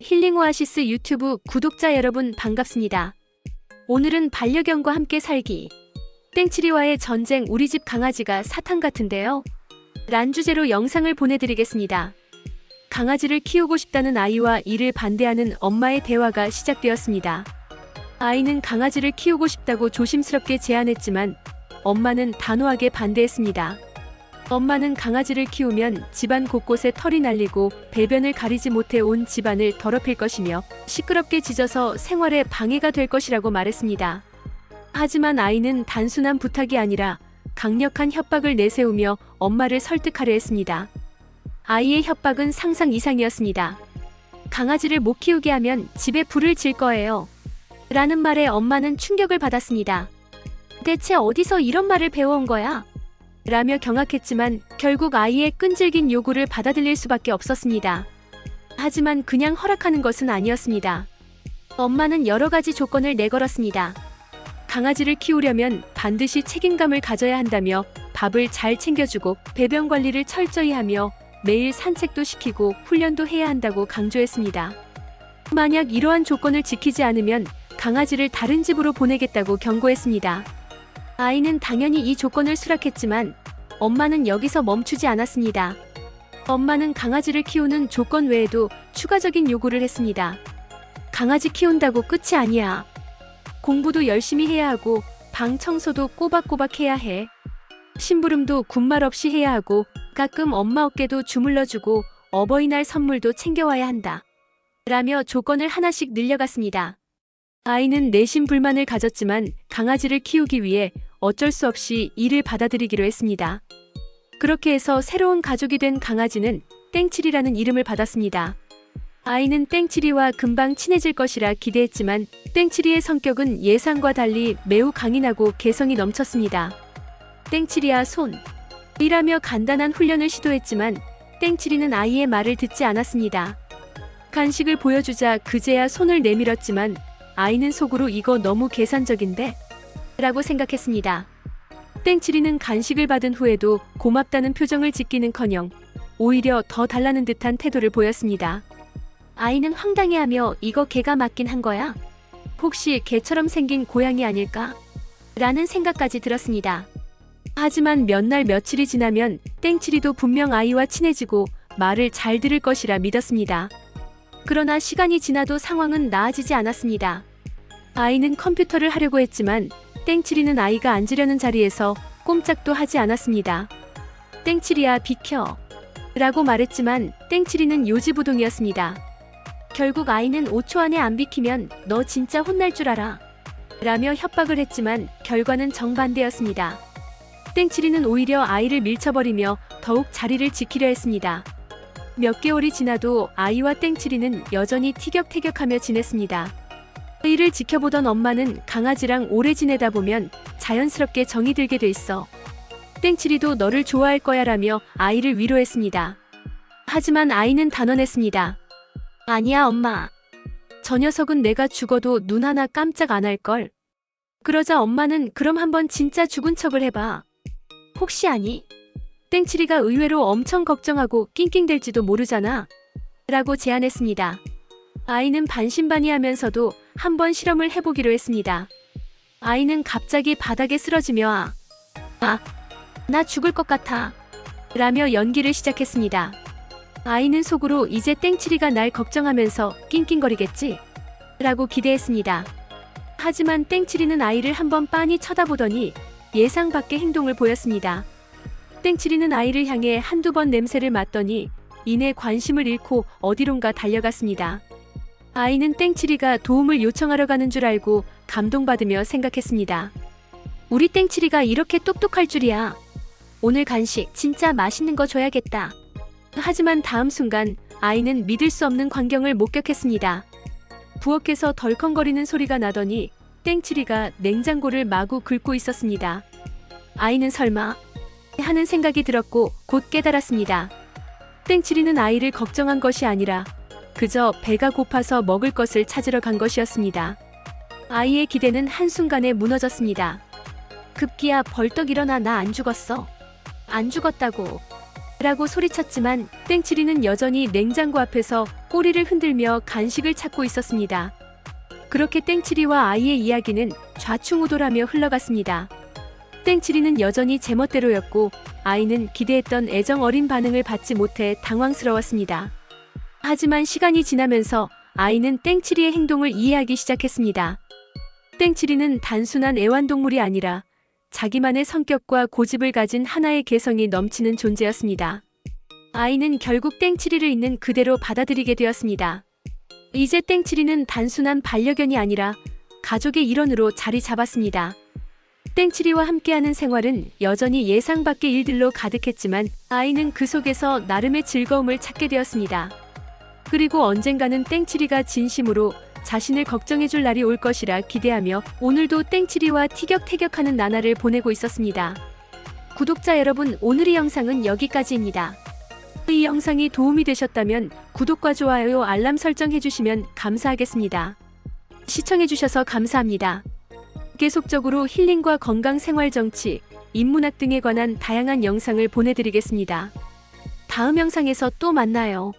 힐링 오아시스 유튜브 구독자 여러분 반갑습니다. 오늘은 반려견과 함께 살기. 땡치리와의 전쟁 우리 집 강아지가 사탕 같은데요. 란 주제로 영상을 보내드리겠습니다. 강아지를 키우고 싶다는 아이와 이를 반대하는 엄마의 대화가 시작되었습니다. 아이는 강아지를 키우고 싶다고 조심스럽게 제안했지만 엄마는 단호하게 반대했습니다. 엄마는 강아지를 키우면 집안 곳곳에 털이 날리고 배변을 가리지 못해 온 집안을 더럽힐 것이며 시끄럽게 짖어서 생활에 방해가 될 것이라고 말했습니다. 하지만 아이는 단순한 부탁이 아니라 강력한 협박을 내세우며 엄마를 설득하려 했습니다. 아이의 협박은 상상 이상이었습니다. 강아지를 못 키우게 하면 집에 불을 질 거예요. 라는 말에 엄마는 충격을 받았습니다. 대체 어디서 이런 말을 배워온 거야? 라며 경악했지만 결국 아이의 끈질긴 요구를 받아들일 수밖에 없었습니다. 하지만 그냥 허락하는 것은 아니었습니다. 엄마는 여러 가지 조건을 내걸었습니다. 강아지를 키우려면 반드시 책임감을 가져야 한다며 밥을 잘 챙겨주고 배변 관리를 철저히 하며 매일 산책도 시키고 훈련도 해야 한다고 강조했습니다. 만약 이러한 조건을 지키지 않으면 강아지를 다른 집으로 보내겠다고 경고했습니다. 아이는 당연히 이 조건을 수락했지만 엄마는 여기서 멈추지 않았습니다. 엄마는 강아지를 키우는 조건 외에도 추가적인 요구를 했습니다. 강아지 키운다고 끝이 아니야. 공부도 열심히 해야 하고 방 청소도 꼬박꼬박 해야 해. 심부름도 군말 없이 해야 하고 가끔 엄마 어깨도 주물러주고 어버이날 선물도 챙겨와야 한다. 라며 조건을 하나씩 늘려갔습니다. 아이는 내심 불만을 가졌지만 강아지를 키우기 위해 어쩔 수 없이 이를 받아들이기로 했습니다. 그렇게 해서 새로운 가족이 된 강아지는 땡칠이라는 이름을 받았습니다. 아이는 땡칠이와 금방 친해질 것이라 기대했지만 땡칠이의 성격은 예상과 달리 매우 강인하고 개성이 넘쳤습니다. 땡칠이야 손. 이라며 간단한 훈련을 시도했지만 땡칠이는 아이의 말을 듣지 않았습니다. 간식을 보여주자 그제야 손을 내밀었지만 아이는 속으로 이거 너무 계산적인데? 라고 생각했습니다. 땡치리는 간식을 받은 후에도 고맙다는 표정을 짓기는 커녕 오히려 더 달라는 듯한 태도를 보였습니다. 아이는 황당해하며 이거 개가 맞긴 한 거야? 혹시 개처럼 생긴 고양이 아닐까? 라는 생각까지 들었습니다. 하지만 몇 날 며칠이 지나면 땡치리도 분명 아이와 친해지고 말을 잘 들을 것이라 믿었습니다. 그러나 시간이 지나도 상황은 나아지지 않았습니다. 아이는 컴퓨터를 하려고 했지만 땡치리는 아이가 앉으려는 자리에서 꼼짝도 하지 않았습니다. 땡치리야 비켜. 라고 말했지만 땡치리는 요지부동이었습니다. 결국 아이는 5초 안에 안 비키면 너 진짜 혼날 줄 알아. 라며 협박을 했지만 결과는 정반대였습니다. 땡치리는 오히려 아이를 밀쳐버리며 더욱 자리를 지키려 했습니다. 몇 개월이 지나도 아이와 땡치리는 여전히 티격태격하며 지냈습니다. 이를 지켜보던 엄마는 강아지랑 오래 지내다 보면 자연스럽게 정이 들게 돼 있어. 땡치리도 너를 좋아할 거야 라며 아이를 위로했습니다. 하지만 아이는 단언했습니다. 아니야, 엄마. 저 녀석은 내가 죽어도 눈 하나 깜짝 안 할걸. 그러자 엄마는 그럼 한번 진짜 죽은 척을 해봐. 혹시 아니? 땡치리가 의외로 엄청 걱정하고 낑낑댈지도 모르잖아. 라고 제안했습니다. 아이는 반신반의하면서도 한번 실험을 해보기로 했습니다. 아이는 갑자기 바닥에 쓰러지며 아, 아, 나 죽을 것 같아. 라며 연기를 시작했습니다. 아이는 속으로 이제 땡치리가 날 걱정하면서 낑낑거리겠지? 라고 기대했습니다. 하지만 땡치리는 아이를 한번 빤히 쳐다보더니 예상 밖의 행동을 보였습니다. 땡치리는 아이를 향해 한두 번 냄새를 맡더니 이내 관심을 잃고 어디론가 달려갔습니다. 아이는 땡치리가 도움을 요청하러 가는 줄 알고 감동받으며 생각했습니다. 우리 땡치리가 이렇게 똑똑할 줄이야. 오늘 간식 진짜 맛있는 거 줘야겠다. 하지만 다음 순간 아이는 믿을 수 없는 광경을 목격했습니다. 부엌에서 덜컹거리는 소리가 나더니 땡치리가 냉장고를 마구 긁고 있었습니다. 아이는 설마 하는 생각이 들었고 곧 깨달았습니다. 땡치리는 아이를 걱정한 것이 아니라 그저 배가 고파서 먹을 것을 찾으러 간 것이었습니다. 아이의 기대는 한순간에 무너졌습니다. 급기야 벌떡 일어나 나 안 죽었어. 안 죽었다고. 라고 소리쳤지만 땡치리는 여전히 냉장고 앞에서 꼬리를 흔들며 간식을 찾고 있었습니다. 그렇게 땡치리와 아이의 이야기는 좌충우돌하며 흘러갔습니다. 땡치리는 여전히 제멋대로였고 아이는 기대했던 애정 어린 반응을 받지 못해 당황스러웠습니다. 하지만 시간이 지나면서 아이는 땡치리의 행동을 이해하기 시작했습니다. 땡치리는 단순한 애완동물이 아니라 자기만의 성격과 고집을 가진 하나의 개성이 넘치는 존재였습니다. 아이는 결국 땡치리를 있는 그대로 받아들이게 되었습니다. 이제 땡치리는 단순한 반려견이 아니라 가족의 일원으로 자리 잡았습니다. 땡치리와 함께하는 생활은 여전히 예상 밖의 일들로 가득했지만 아이는 그 속에서 나름의 즐거움을 찾게 되었습니다. 그리고 언젠가는 땡치리가 진심으로 자신을 걱정해줄 날이 올 것이라 기대하며 오늘도 땡치리와 티격태격하는 나날을 보내고 있었습니다. 구독자 여러분, 오늘의 영상은 여기까지입니다. 이 영상이 도움이 되셨다면 구독과 좋아요, 알람 설정 해주시면 감사하겠습니다. 시청해주셔서 감사합니다. 계속적으로 힐링과 건강 생활 정치, 인문학 등에 관한 다양한 영상을 보내드리겠습니다. 다음 영상에서 또 만나요.